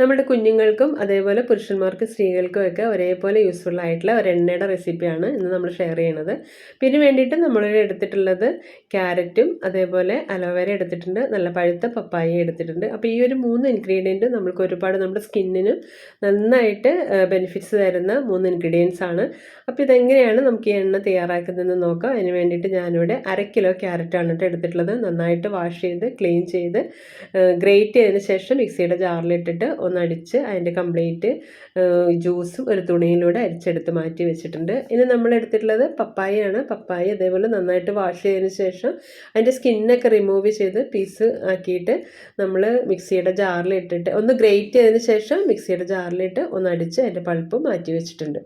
നമ്മുടെ കുഞ്ഞുങ്ങൾക്കും അതേപോലെ പുരുഷന്മാർക്കും സ്ത്രീകൾക്കും ഒക്കെ ഒരേപോലെ യൂസ്ഫുൾ ആയിട്ടുള്ള ഒരു എണ്ണയുടെ റെസിപ്പിയാണ് ഇന്ന് നമ്മൾ ഷെയർ ചെയ്യണത്. പിന്നെ വേണ്ടിയിട്ട് നമ്മൾ എടുത്തിട്ടുള്ളത് ക്യാരറ്റും അതേപോലെ അലോവേര എടുത്തിട്ടുണ്ട് നല്ല പഴുത്ത പപ്പായ എടുത്തിട്ടുണ്ട്. അപ്പോൾ ഈ ഒരു മൂന്ന് ഇൻഗ്രീഡിയന്റ് നമ്മൾക്ക് ഒരുപാട് നമ്മുടെ സ്കിന്നിനും നന്നായിട്ട് ബെനിഫിറ്റ്സ് തരുന്ന മൂന്ന് ഇൻഗ്രീഡിയൻസ് ആണ്. അപ്പോൾ ഇതെങ്ങനെയാണ് നമുക്ക് ഈ എണ്ണ തയ്യാറാക്കുന്നതെന്ന് നോക്കാം. അതിന് വേണ്ടിയിട്ട് ഞാനിവിടെ അര കിലോ ക്യാരറ്റാണ് ആണ് എടുത്തിട്ടുള്ളത്. നന്നായിട്ട് വാഷ് ചെയ്ത് ക്ലീൻ ചെയ്ത് ഗ്രേറ്റ് ചെയ്തതിന് ശേഷം മിക്സിയുടെ ജാറിലിട്ടിട്ട് ഒന്ന് അടിച്ച് അതിന്റെ കംപ്ലീറ്റ് ജ്യൂസും ഒരു തുണിയിലൂടെ അരിച്ചെടുത്ത് മാറ്റി വെച്ചിട്ടുണ്ട്. ഇനി നമ്മൾ എടുത്തിട്ടുള്ളത് പപ്പായയാണ്. പപ്പായ അതേപോലെ നന്നായിട്ട് വാഷ് ചെയ്തതിന് ശേഷം അതിന്റെ സ്കിന്നൊക്കെ റിമൂവ് ചെയ്ത് പീസ് ആക്കിയിട്ട് നമ്മൾ മിക്സിയുടെ ജാറിലിട്ടിട്ട് ഒന്ന് ഗ്രേറ്റ് ചെയ്തതിന് ശേഷം മിക്സിയുടെ ജാറിലിട്ട് ഒന്ന് അടിച്ച് അതിന്റെ പൾപ്പ് മാറ്റി വെച്ചിട്ടുണ്ട്.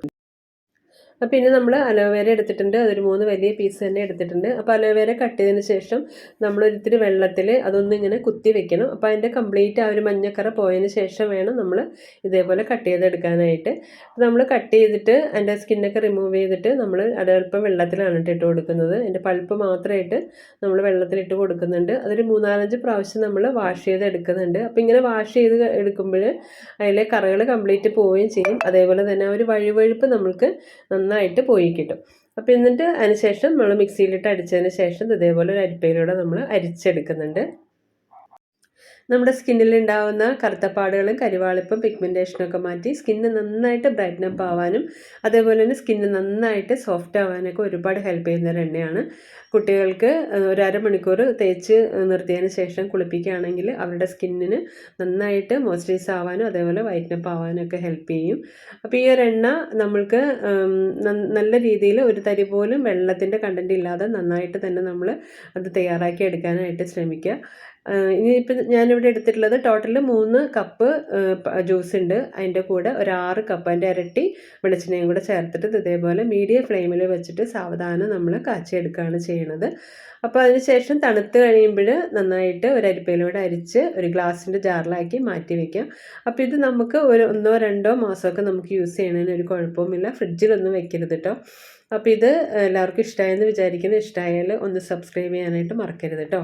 പിന്നെ നമ്മൾ അലോവേര എടുത്തിട്ടുണ്ട്. അതൊരു മൂന്ന് വലിയ പീസ് തന്നെ എടുത്തിട്ടുണ്ട്. അപ്പോൾ അലോവേര കട്ട് ചെയ്തതിന് ശേഷം നമ്മൾ ഒരിത്തിരി വെള്ളത്തിൽ അതൊന്നും ഇങ്ങനെ കുത്തി വെക്കണം. അപ്പോൾ അതിന്റെ കംപ്ലീറ്റ് ആ ഒരു മഞ്ഞക്കറ പോയതിന് ശേഷം വേണം നമ്മൾ ഇതേപോലെ കട്ട് ചെയ്തെടുക്കാനായിട്ട് അപ്പോൾ നമ്മൾ കട്ട് ചെയ്തിട്ട് അതിന്റെ സ്കിന്നൊക്കെ റിമൂവ് ചെയ്തിട്ട് നമ്മൾ അടൽപ്പം വെള്ളത്തിലാണ് ഇട്ട് കൊടുക്കുന്നത്. അതിന്റെ പൾപ്പ് മാത്രമായിട്ട് നമ്മൾ വെള്ളത്തിലിട്ട് കൊടുക്കുന്നുണ്ട്. അതൊരു മൂന്നാലഞ്ച് പ്രാവശ്യം നമ്മൾ വാഷ് ചെയ്ത് എടുക്കുന്നുണ്ട്. അപ്പോൾ ഇങ്ങനെ വാഷ് ചെയ്ത് എടുക്കുമ്പോൾ അതിലെ കറകൾ കംപ്ലീറ്റ് പോവുകയും ചെയ്യും. അതേപോലെ തന്നെ ഒരു വഴുവഴുപ്പ് നമ്മൾക്ക് നന്നായിട്ട് പോയി കിട്ടും. അപ്പോൾ എന്നിട്ട് അതിന് ശേഷം നമ്മൾ മിക്സിയിലിട്ട് അടിച്ചതിന് ശേഷം ഇതേപോലെ ഒരു അരിപ്പയിലൂടെ നമ്മൾ അരിച്ചെടുക്കുന്നുണ്ട്. നമ്മുടെ സ്കിന്നിൽ ഉണ്ടാകുന്ന കറുത്തപ്പാടുകളും കരിവാളിപ്പും പിഗ്മെന്റേഷനും ഒക്കെ മാറ്റി സ്കിന്ന് നന്നായിട്ട് ബ്രൈറ്റ്നപ്പ് ആവാനും അതേപോലെ തന്നെ സ്കിന്ന് നന്നായിട്ട് സോഫ്റ്റ് ആവാനൊക്കെ ഒരുപാട് ഹെൽപ്പ് ചെയ്യുന്ന ഒരു എണ്ണയാണ്. കുട്ടികൾക്ക് ഒരു അരമണിക്കൂർ തേച്ച് നിർത്തിയതിന് ശേഷം കുളിപ്പിക്കുകയാണെങ്കിൽ അവരുടെ സ്കിന്നിന് നന്നായിട്ട് മോയ്സ്ചറൈസ് ആവാനും അതേപോലെ വൈറ്റ്നപ്പ് ആവാനും ഒക്കെ ഹെൽപ്പ് ചെയ്യും. അപ്പോൾ ഈ ഒരു എണ്ണ നമ്മൾക്ക് നല്ല രീതിയിൽ ഒരു തരി പോലും വെള്ളത്തിന്റെ കണ്ടന്റ് ഇല്ലാതെ നന്നായിട്ട് തന്നെ നമ്മൾ അത് തയ്യാറാക്കി എടുക്കാനായിട്ട് ശ്രമിക്കുക. ഇനിയിപ്പം ഞാനിവിടെ എടുത്തിട്ടുള്ളത് ടോട്ടൽ മൂന്ന് കപ്പ് ജ്യൂസ് ഉണ്ട്. അതിന്റെ കൂടെ ഒരു ആറ് കപ്പ് അതിന്റെ ഇരട്ടി വെളിച്ചെണ്ണയും കൂടെ ചേർത്തിട്ട് ഇതേപോലെ മീഡിയം ഫ്ലെയിമിൽ വെച്ചിട്ട് സാവധാനം നമ്മൾ കാച്ചിയെടുക്കുകയാണ് ചെയ്യണത്. അപ്പോൾ അതിനുശേഷം തണുത്ത് കഴിയുമ്പോൾ നന്നായിട്ട് ഒരു അരിപ്പയിലൂടെ അരിച്ച് ഒരു ഗ്ലാസിന്റെ ജാറിലാക്കി മാറ്റി വയ്ക്കാം അപ്പോൾ ഇത് നമുക്ക് ഒരു ഒന്നോ രണ്ടോ മാസമൊക്കെ നമുക്ക് യൂസ് ചെയ്യണതിന് ഒരു കുഴപ്പവുമില്ല. ഫ്രിഡ്ജിലൊന്നും വെക്കരുത് കേട്ടോ അപ്പോൾ ഇത് എല്ലാവർക്കും ഇഷ്ടമായെന്ന് വിചാരിക്കുന്നു. ഇഷ്ടമായാൽ ഒന്ന് സബ്സ്ക്രൈബ് ചെയ്യാനായിട്ട് മറക്കരുത് കേട്ടോ